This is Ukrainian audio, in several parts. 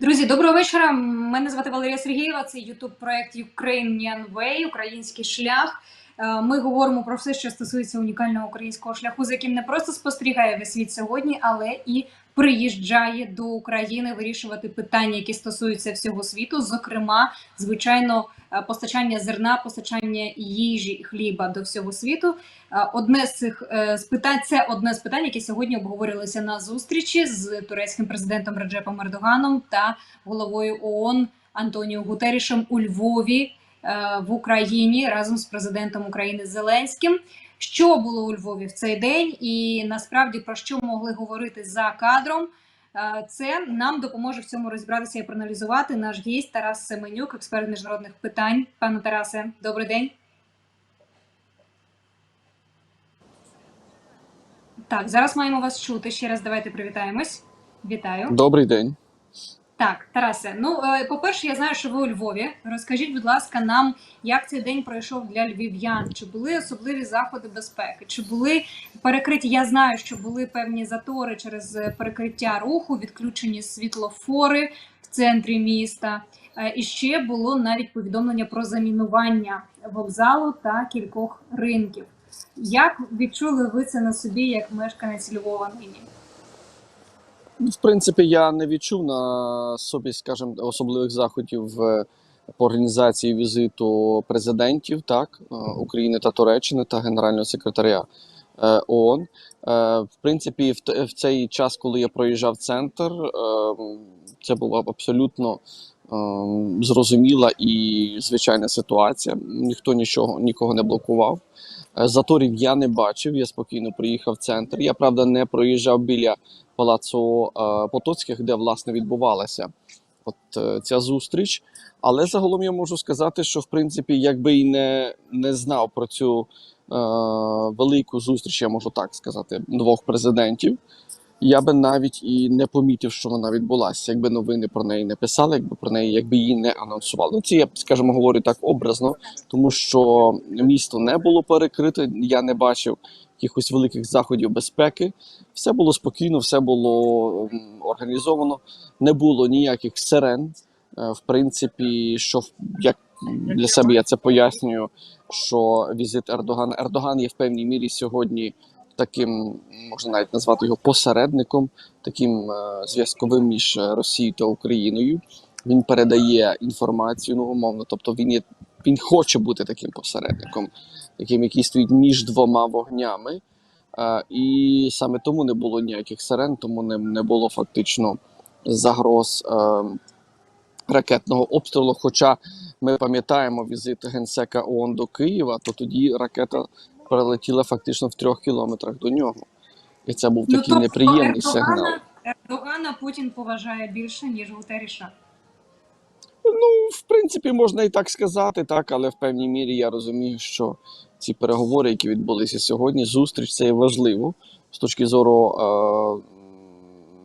Друзі, доброго вечора. Мене звати Валерія Сергієва. Це ютуб проект Ukrainian Way, Український шлях. Е, Ми говоримо про все, що стосується унікального українського шляху, за яким не просто спостерігає весь світ сьогодні, але і приїжджає до України вирішувати питання, які стосуються всього світу. Зокрема, звичайно, е, постачання зерна, постачання їжі хліба до всього світу. Е, Одне з цих е, питань це одне з питань, які сьогодні обговорювалися на зустрічі з турецьким президентом Реджепом Ердоганом та головою ООН Антоніо Гутерішем у Львові в Україні разом з президентом України Зеленським. Що було у Львові в цей день, і насправді про що могли говорити за кадром? Е, Це нам допоможе в цьому розібратися і проаналізувати наш гість Тарас Семенюк, експерт міжнародних питань. Пане Тарасе, добрий день. Так, зараз маємо вас чути. Ще раз давайте привітаємось. Вітаю. Добрий день. Так, Тарасе. Ну, е, по-перше, я знаю, що ви у Львові. Розкажіть, будь ласка, нам, як цей день пройшов для львів'ян? Чи були особливі заходи безпеки? Чи були перекриті? Я знаю, що були певні затори через е, перекриття руху, відключені світлофори в центрі міста. Е, І ще було навіть повідомлення про замінування вокзалу та кількох ринків. Як відчули ви це на собі як мешканець Львова нині? В принципі, я не відчув на собі, скажімо, особливих заходів по організації візиту президентів так, е, України та Туреччини та генерального секретаря е, ООН. Е, В принципі, в цей час, коли я проїжджав центр, е, це була абсолютно е, зрозуміла і звичайна ситуація. Ніхто нічого нікого не блокував. Заторів я не бачив. Я спокійно приїхав в центр. Я правда не проїжджав біля палацу е, Потоцьких, де власне відбувалася от е, ця зустріч. Але загалом я можу сказати, що в принципі, якби і не, не знав про цю е, велику зустріч, я можу так сказати, двох президентів. Я би навіть і не помітив, що вона відбулася, якби новини про неї не писали, якби про неї, якби її не анонсували. Ну, це я скажімо, говорю так образно, тому що місто не було перекрите. Я не бачив якихось великих заходів безпеки. Все було спокійно, все було організовано. Не було ніяких сирен. Е, В принципі, що як для себе я це пояснюю, що візит Ердогана Ердоган є в певній мірі сьогодні таким, можна навіть назвати його посередником, таким е, зв'язковим між Росією та Україною. Він передає інформацію, ну умовно, тобто він є він хоче бути таким посередником, таким, який стоїть між двома вогнями. Е, і саме тому не було ніяких сирен, тому не, не було фактично загроз е, ракетного обстрілу. Хоча ми пам'ятаємо візит генсека ООН до Києва, то тоді ракета прилетіла фактично в трьох кілометрах до нього. І це був такий тобто неприємний сигнал. Ердогана, Ердогана Путін поважає більше, ніж Гутеріша. Ну, в принципі, можна і так сказати, так, але в певній мірі я розумію, що ці переговори, які відбулися сьогодні, зустріч це є важливо з точки зору е,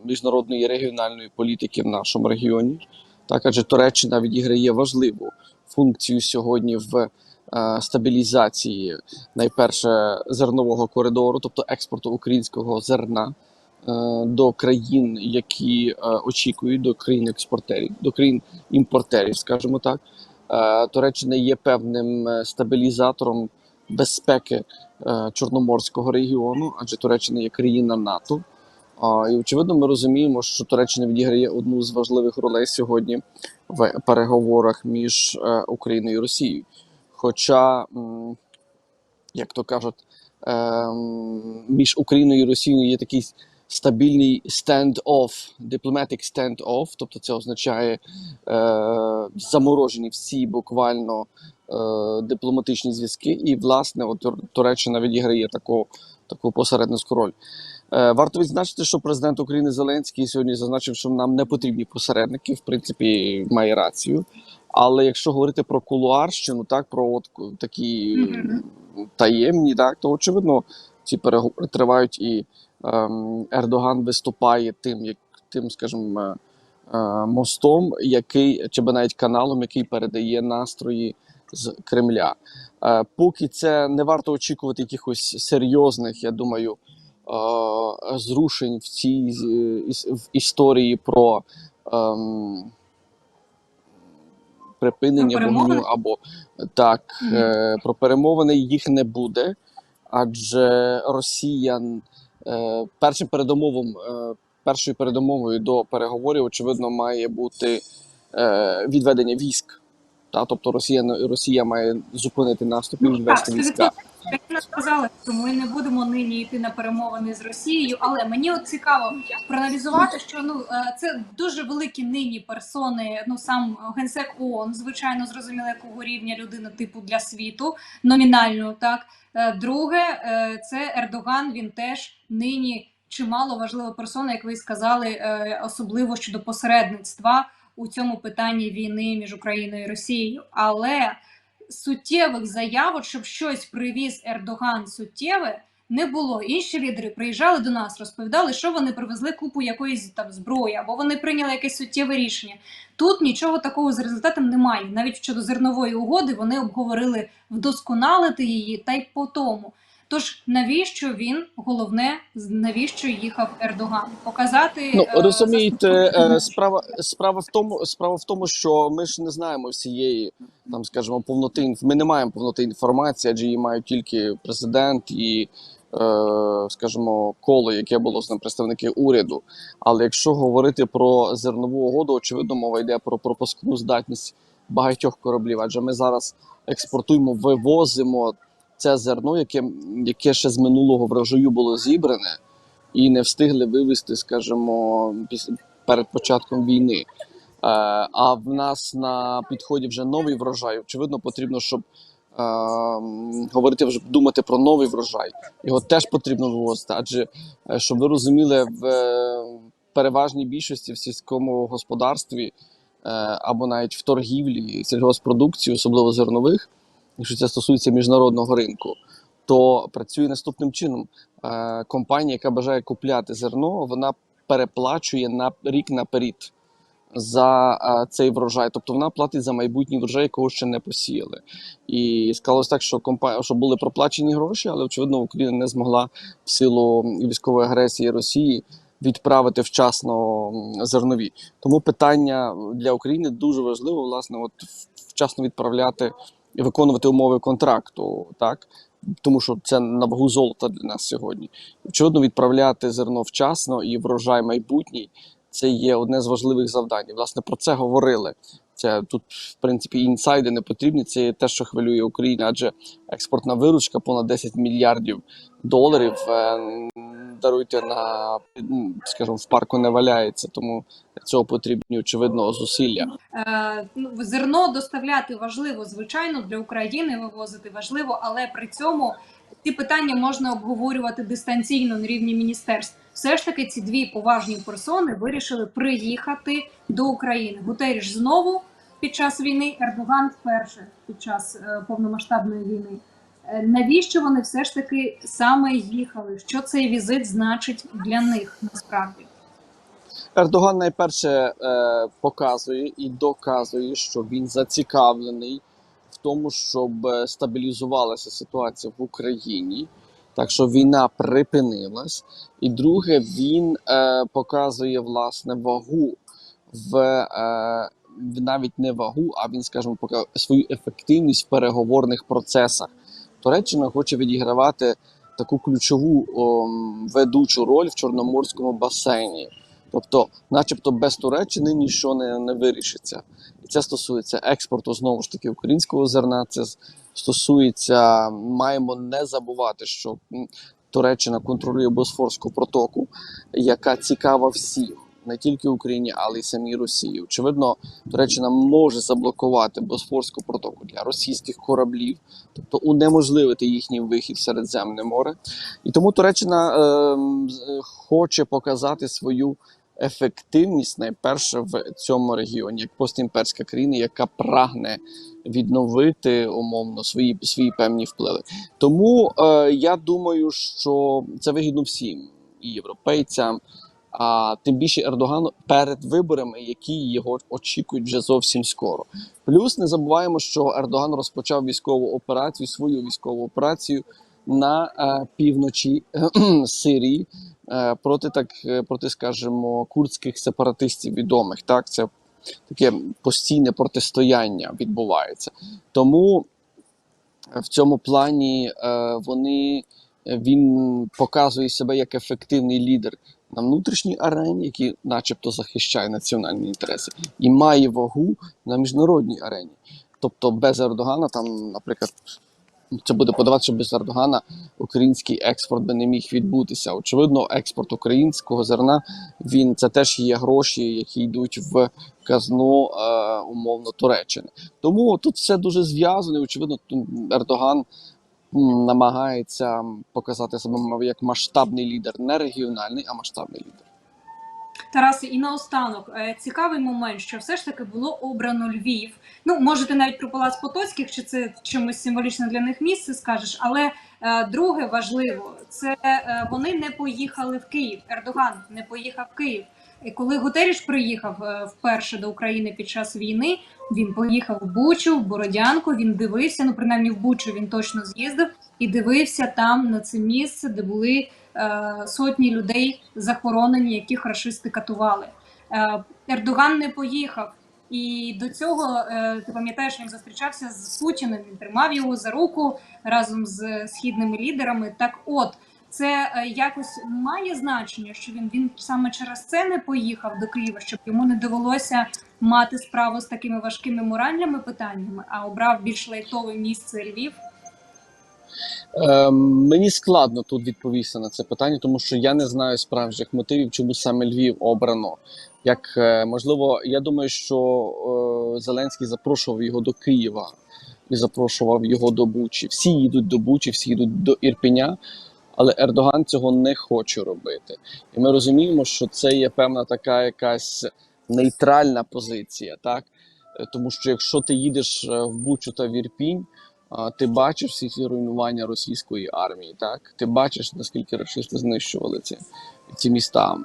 міжнародної і регіональної політики в нашому регіоні. Так, адже Туреччина відіграє важливу функцію сьогодні в е, стабілізації найперше зернового коридору, тобто експорту українського зерна до країн, які е, очікують, до країн експортерів, до країн імпортерів, скажімо так. Е, Туреччина є певним е, стабілізатором безпеки е, Чорноморського регіону, адже Туреччина є країна НАТО. І очевидно, ми розуміємо, що Туреччина відіграє одну з важливих ролей сьогодні в переговорах між е, Україною і Росією. Хоча, як то кажуть, ем, між Україною і Росією є такий стабільний stand-off, diplomatic stand-off, тобто це означає е, заморожені всі буквально е, дипломатичні зв'язки, і власне от Туреччина відіграє таку, таку посередницьку роль. Е, Варто відзначити, що президент України Зеленський сьогодні зазначив, що нам не потрібні посередники. В принципі, має рацію. Але якщо говорити про кулуарщину, так про от такі Мгм. таємні, так то очевидно ці переговори тривають, і Ердоган виступає тим, як тим, скажімо, е, е, мостом, який чи навіть каналом, який передає настрої з Кремля. Е, поки це не варто очікувати якихось серйозних, я думаю, зрушень в цій в історії про ем, припинення вогню або так, Мгм. е, про перемовини їх не буде, адже Росія першим передумовом, е, першою передумовою до переговорів, очевидно, має бути е, відведення військ. Тобто Росія, Росія має зупинити наступ і Ну, відвести війська. Я сказала, що ми не будемо нині йти на перемовини з Росією, але мені от цікаво проаналізувати, що ну е, це дуже великі нині персони. Ну сам генсек ООН, звичайно, зрозуміло, якого рівня людина типу для світу, номінально так. Е, Друге, е, це Ердоган. Він теж нині чимало важлива персона, як ви сказали, особливо щодо посередництва у цьому питанні війни між Україною і Росією. Але суттєвих заявок, щоб щось привіз Ердоган суттєве, не було. Інші лідери приїжджали до нас, розповідали, що вони привезли купу якоїсь там зброї, або вони прийняли якесь суттєве рішення. Тут нічого такого з результатом немає. Навіть щодо зернової угоди вони обговорили вдосконалити її та й по тому. Тож навіщо він головне навіщо їхав Ердоган? Показати Ну е, розумієте, заступнику- е, справа справа в тому, справа в тому, що ми ж не знаємо всієї там, скажімо, повноти Ми не маємо повноти інформації, адже її мають тільки президент і, е, скажімо, коло, яке було з ним представники уряду. Але якщо говорити про зернову угоду, очевидно, мова йде про пропускну здатність багатьох кораблів, адже ми зараз експортуємо, вивозимо це зерно, яке, яке ще з минулого врожаю було зібране і не встигли вивезти, скажімо, перед початком війни. Е, а в нас на підході вже новий врожай. Очевидно, потрібно, щоб е, говорити вже думати про новий врожай. Його теж потрібно вивозити. Адже е, щоб ви розуміли, в е, переважній більшості в сільському господарстві е, або навіть в торгівлі сільгоспродукції, особливо зернових, якщо це стосується міжнародного ринку, то працює наступним чином: Е, компанія, яка бажає купляти зерно, вона переплачує на рік наперед за е, цей врожай. Тобто вона платить за майбутній врожай, якого ще не посіяли. І склалось так, що компа... що були проплачені гроші, але очевидно Україна не змогла в силу військової агресії Росії. Відправити вчасно зернові, тому питання для України дуже важливо, власне, от вчасно відправляти виконувати умови контракту, так тому що це на вагу золота для нас сьогодні. Очевидно, відправляти зерно вчасно і врожай майбутній це є одне з важливих завдань. Власне, про це говорили. Це тут, в принципі, інсайди не потрібні. Це те, що хвилює Україну, адже експортна виручка понад 10 мільярдів доларів. е, Даруйте на скажімо, в парку не валяється, тому цього потрібні очевидно зусилля. Е, ну, зерно доставляти важливо, звичайно, для України вивозити важливо, але при цьому ці питання можна обговорювати дистанційно на рівні міністерств. Все ж таки, ці дві поважні персони вирішили приїхати до України. Гутеріш знову під час війни, Ердоган вперше під час е, повномасштабної війни. Е, Навіщо вони все ж таки саме їхали? Що цей візит значить для них насправді? Ердоган найперше е, показує і доказує, що він зацікавлений в тому, щоб е, стабілізувалася ситуація в Україні, так що війна припинилась. І друге, він е, показує власне вагу в, е, навіть не вагу, а він, скажімо, показує свою ефективність в переговорних процесах. Туреччина хоче відігравати таку ключову ом, ведучу роль в Чорноморському басейні. Тобто, начебто, без Туреччини нічого не, не вирішиться. І це стосується експорту знову ж таки українського зерна. Це стосується, маємо не забувати, що Туреччина контролює Босфорську протоку, яка цікава всім, не тільки Україні, але й самій Росії. Очевидно, Туреччина може заблокувати Босфорську протоку для російських кораблів, тобто унеможливити їхній вихід в Середземне море. І тому Туреччина ем, е, хоче показати свою ефективність найперше в цьому регіоні, як постімперська країна, яка прагне відновити умовно свої, свої певні впливи. Тому е, я думаю, що це вигідно всім і європейцям. А тим більше Ердогану перед виборами, які його очікують вже зовсім скоро. Плюс не забуваємо, що Ердоган розпочав військову операцію, свою військову операцію на е, півночі Сирії е, проти так е, проти, скажімо, курдських сепаратистів відомих. Так, це таке постійне протистояння відбувається. Тому в цьому плані вони він показує себе як ефективний лідер на внутрішній арені, який, начебто, захищає національні інтереси, і має вагу на міжнародній арені. Тобто без Ердогана, там, наприклад, це буде подавати, що без Ердогана український експорт би не міг відбутися. Очевидно, експорт українського зерна він це теж є гроші, які йдуть в казну е, умовно Туреччини. Тому тут все дуже зв'язано. Очевидно, Ердоган намагається показати себе як масштабний лідер, не регіональний, а масштабний лідер. Тарасе, і наостанок е, цікавий момент, що все ж таки було обрано Львів. Ну, можете навіть про Палац Потоцьких, чи це чимось символічне для них місце скажеш, але е, друге важливо, це е, вони не поїхали в Київ. Ердоган не поїхав в Київ. І коли Гутеріш приїхав вперше до України під час війни, він поїхав в Бучу, в Бородянку. Він дивився. Ну, принаймні в Бучу він точно з'їздив і дивився там на це місце, де були сотні людей захоронені, яких рашисти катували. Е, Ердоган не поїхав. І до цього е, ти пам'ятаєш, він зустрічався з Путіним. Він тримав його за руку разом з східними лідерами. Так, от це е, якось має значення, що він він саме через це не поїхав до Києва, щоб йому не довелося мати справу з такими важкими моральними питаннями, а обрав більш лайтове місце Львів. Е, мені складно тут відповісти на це питання, тому що я не знаю справжніх мотивів, чому саме Львів обрано. Як е, можливо, я думаю, що е, Зеленський запрошував його до Києва і запрошував його до Бучі. Всі їдуть до Бучі, всі їдуть до Ірпеня, але Ердоган цього не хоче робити. І ми розуміємо, що це є певна така якась нейтральна позиція, так Е, тому що якщо ти їдеш в Бучу та в Ірпінь. Ти бачиш всі ці руйнування російської армії, так? Ти бачиш, наскільки рашисти знищували ці, ці міста.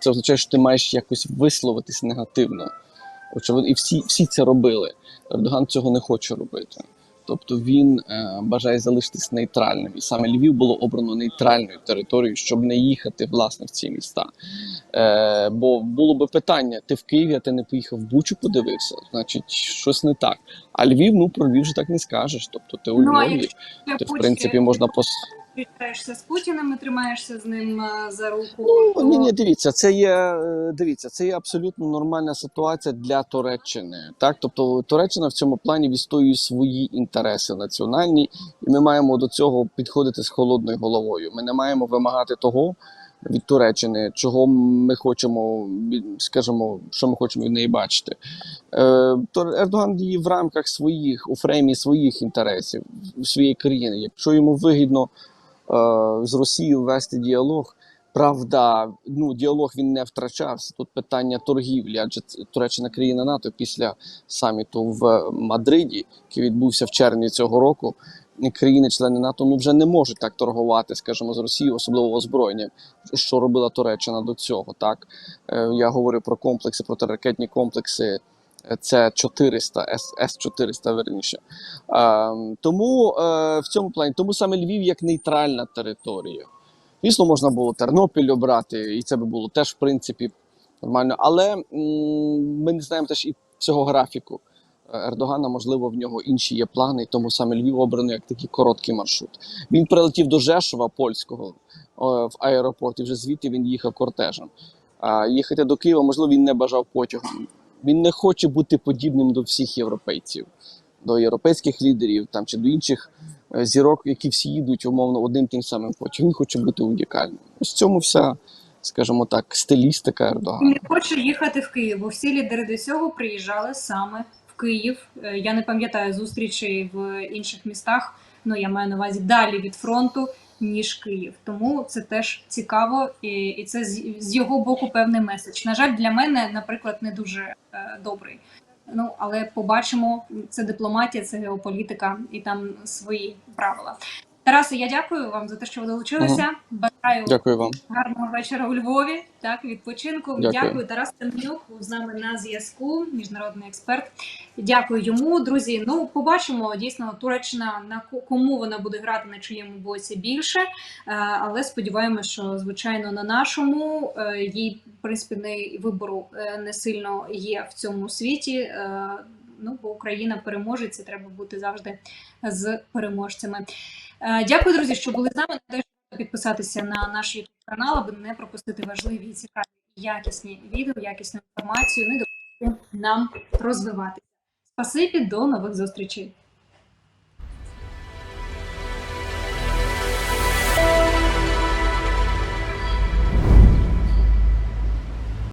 Це означає, що ти маєш якось висловитись негативно. Очевидно, і всі, всі це робили. Ердоган цього не хоче робити. Тобто він е, бажає залишитись нейтральним. І саме Львів було обрано нейтральною територією, щоб не їхати власне в ці міста. Е, бо було би питання: ти в Києві, а ти не поїхав в Бучу, подивився, значить, щось не так. А Львів, ну про Львів вже так не скажеш. Тобто ти у Ну, Львові, ти в принципі можна пос... зустрічаєшся з Путіним і тримаєшся з ним е, за руку. Ну, ні, ні, дивіться, це є е, дивіться, це є абсолютно нормальна ситуація для Туреччини. Так, тобто Туреччина в цьому плані відстоює свої інтереси національні, і ми маємо до цього підходити з холодною головою. Ми не маємо вимагати того від Туреччини, чого ми хочемо, скажімо, що ми хочемо від неї бачити. Е, Ердоган діє в рамках своїх у фреймі своїх інтересів своєї країни. Якщо йому вигідно з Росією вести діалог. Правда, ну діалог він не втрачався. Тут питання торгівлі, адже Туреччина країна НАТО після саміту в Мадриді, який відбувся в червні цього року. Країни-члени НАТО ну вже не можуть так торгувати, скажімо, з Росією, особливо озброєнням, що робила Туреччина до цього. Так Е, я говорю про комплекси, протиракетні комплекси. Це 400, С 400 верніше. Е, тому е, в цьому плані, тому саме Львів як нейтральна територія. Звісно, можна було Тернопіль обрати, і це би було теж в принципі нормально. Але ми не знаємо теж і цього графіку. Ердогана, можливо, в нього інші є плани, тому саме Львів обрано як такий короткий маршрут. Він прилетів до Жешова польського в аеропорт, і вже звідти він їхав кортежем. Їхати до Києва, можливо, він не бажав потягом. Він не хоче бути подібним до всіх європейців, до європейських лідерів там чи до інших е, зірок, які всі їдуть умовно одним тим самим потягом. Він хоче бути унікальним. Ось в цьому вся, скажімо так, стилістика Ердогана. не хоче їхати в Київ, бо всі лідери до цього приїжджали саме в Київ. Е, Я не пам'ятаю зустрічей в інших містах. Ну я маю на увазі далі від фронту, ніж Київ. Тому це теж цікаво, і, і це з, його боку певний меседж. На жаль, для мене, наприклад, не дуже е, добрий. Ну але побачимо, це дипломатія, це геополітика, і там свої правила. Тарасе, я дякую вам за те, що ви долучилися. Бажаю Дякую вам. гарного вечора у Львові. Так, відпочинку. Дякую. Дякую. Тарас Семенюк з нами на зв'язку, міжнародний експерт. Дякую йому, друзі. Ну, побачимо дійсно Туреччина на кому вона буде грати на чиєму боці більше. Е, Але сподіваємося, що звичайно на нашому е, їй в принципі не вибору е, не сильно є в цьому світі. Ну, бо Україна переможець, і треба бути завжди з переможцями. Е, Дякую, друзі, що були з нами. Нагадаю, підписатися на наш YouTube канал, аби не пропустити важливі, цікаві, якісні відео, якісну інформацію, Не допомогти нам розвиватися. Спасибі, до нових зустрічей.